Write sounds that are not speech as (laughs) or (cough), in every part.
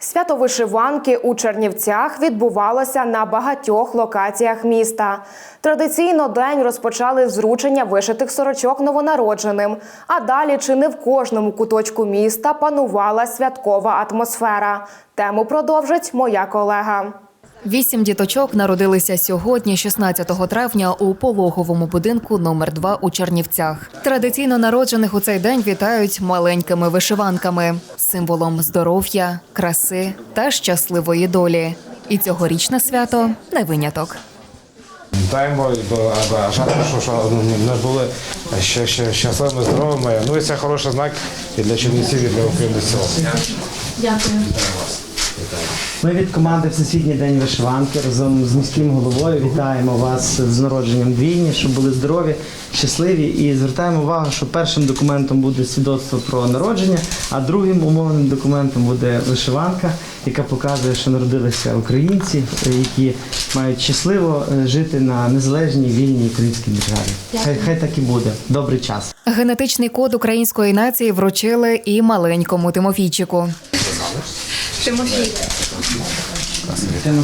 Свято вишиванки у Чернівцях відбувалося на багатьох локаціях міста. Традиційно день розпочали з вручення вишитих сорочок новонародженим. А далі чи не в кожному куточку міста панувала святкова атмосфера. Тему продовжить моя колега. Вісім діточок народилися сьогодні, 16 травня, у пологовому будинку номер 2 у Чернівцях. Традиційно народжених у цей день вітають маленькими вишиванками, символом здоров'я, краси та щасливої долі. І цьогорічне свято не виняток. Вітаємо і бажаємо, що, що ми були ще, ще щасливими, здоровими. Ну і це хороший знак і для Чернівців, і для України в цілому. Ми від команди Всесвітній день вишиванки разом з міським головою вітаємо вас з народженням двійні, щоб були здорові, щасливі і звертаємо увагу, що першим документом буде свідоцтво про народження, а другим умовним документом буде вишиванка, яка показує, що народилися українці, які мають щасливо е, жити на незалежній вільній українській державі. Хай, хай так і буде. Добрий час. Генетичний код української нації вручили і маленькому Тимофійчику. Тимофій? Це на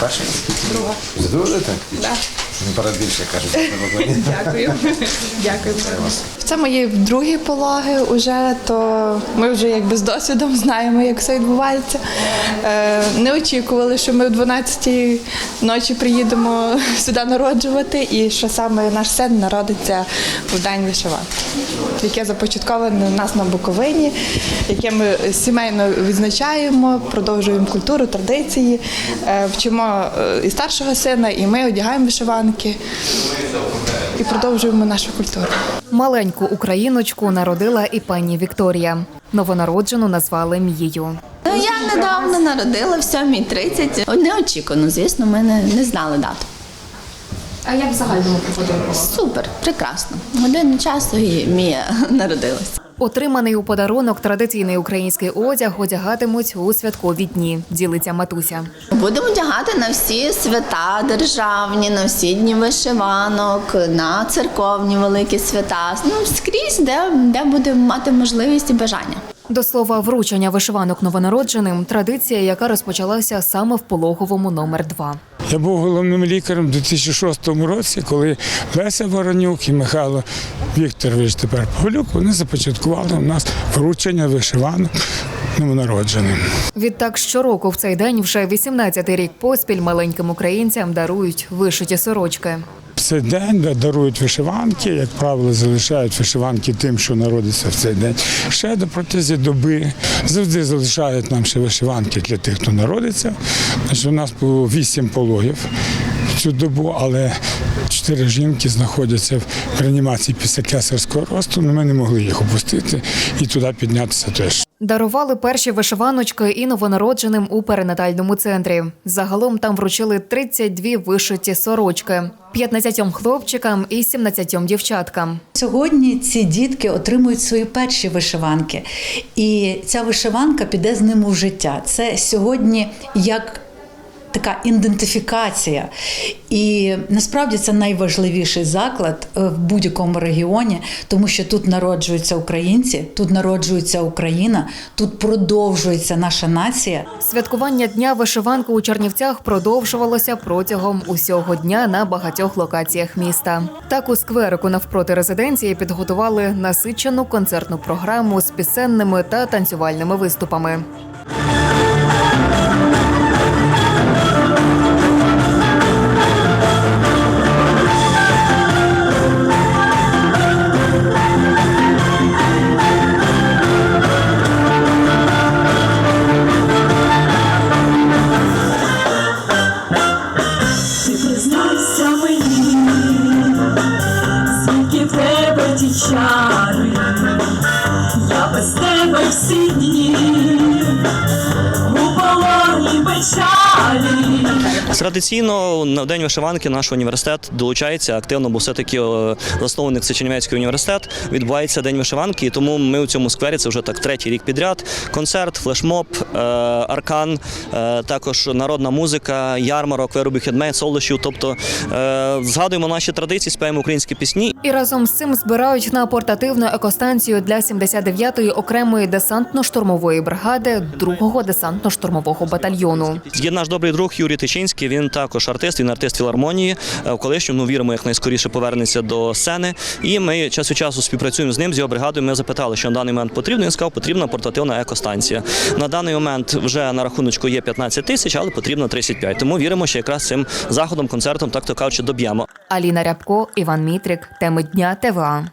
перший? Так. Це дуже так? Так. Наперед більше кажуть. Дякую. Дякую. Це мої другі пологи уже, то ми вже якби з досвідом знаємо, як все відбувається. Е, не очікували, що ми о 12-й ночі приїдемо сюди народжувати, і що саме наш син народиться в день вишиванки, яке започатковане у нас на Буковині, яке ми сімейно відзначаємо, продовжуємо культуру, традиції, е, вчимо е, і старшого сина, і ми одягаємо вишиванки і продовжуємо нашу культуру. Маленьку україночку народила і пані Вікторія. Новонароджену назвали Мією. Ну, я недавно народила в 7.30. Неочікувано, звісно, ми не, не знали дату. А як в загальному проходило? Супер, прекрасно. Годину часу і Мія (laughs) народилася. Отриманий у подарунок традиційний український одяг одягатимуть у святкові дні. Ділиться матуся. Будемо одягати на всі свята державні, на всі дні вишиванок, на церковні великі свята. Ну, скрізь, де, де будемо мати можливість і бажання. До слова, вручення вишиванок новонародженим традиція, яка розпочалася саме в пологовому номер 2 Я був головним лікарем у 2006 році, коли Леся Воронюк і Михайло Вікторович тепер Павлюк, вони започаткували у нас вручення вишиванок новонародженим. Відтак щороку в цей день вже 18-й рік поспіль маленьким українцям дарують вишиті сорочки. Цей день дарують вишиванки, як правило, залишають вишиванки тим, що народиться в цей день. Ще до протязі доби завжди залишають нам ще вишиванки для тих, хто народиться. У нас було вісім пологів в цю добу, але чотири жінки знаходяться в реанімації після кесарського росту. Ми не могли їх опустити і туди піднятися теж. Дарували перші вишиваночки і новонародженим у перинатальному центрі. Загалом там вручили 32 вишиті сорочки, 15 хлопчикам і 17 дівчаткам. Сьогодні ці дітки отримують свої перші вишиванки, і ця вишиванка піде з ними в життя. Це сьогодні як така ідентифікація. І насправді це найважливіший заклад е, в будь-якому регіоні, тому що тут народжуються українці, тут народжується Україна, тут продовжується наша нація. Святкування дня вишиванки у Чернівцях продовжувалося протягом усього дня на багатьох локаціях міста. Так у скверику навпроти резиденції підготували насичену концертну програму з пісенними та танцювальними виступами. Чари, я без тебе всі дні Традиційно на день вишиванки наш університет долучається активно, бо все-таки е, засновник це Чернівецький університет. Відбувається день вишиванки, і тому ми у цьому сквері це вже так третій рік підряд. Концерт, флешмоб, е, аркан, е, також народна музика, ярмарок, вироби хедмейд, солодощів. Тобто згадуємо наші традиції, співаємо українські пісні І разом з цим збирають на портативну екостанцію для 79-ї окремої десантно-штурмової бригади 2-го десантно-штурмового батальйону. Є наш добрий друг Юрій Тичинський. Він також артист, він артист філармонії. Е, В колишньому ну, віримо, як найскоріше повернеться до сцени. І ми час від часу співпрацюємо з ним, з його бригадою. Ми запитали, що на даний момент потрібно. Він сказав, потрібна портативна екостанція. На даний момент вже на рахуночку є 15 тисяч, але потрібно 35. Тому віримо, що якраз цим заходом, концертом, так то кажучи, доб'ємо. Аліна Рябко, Іван Мітрик. Теми дня ТВА.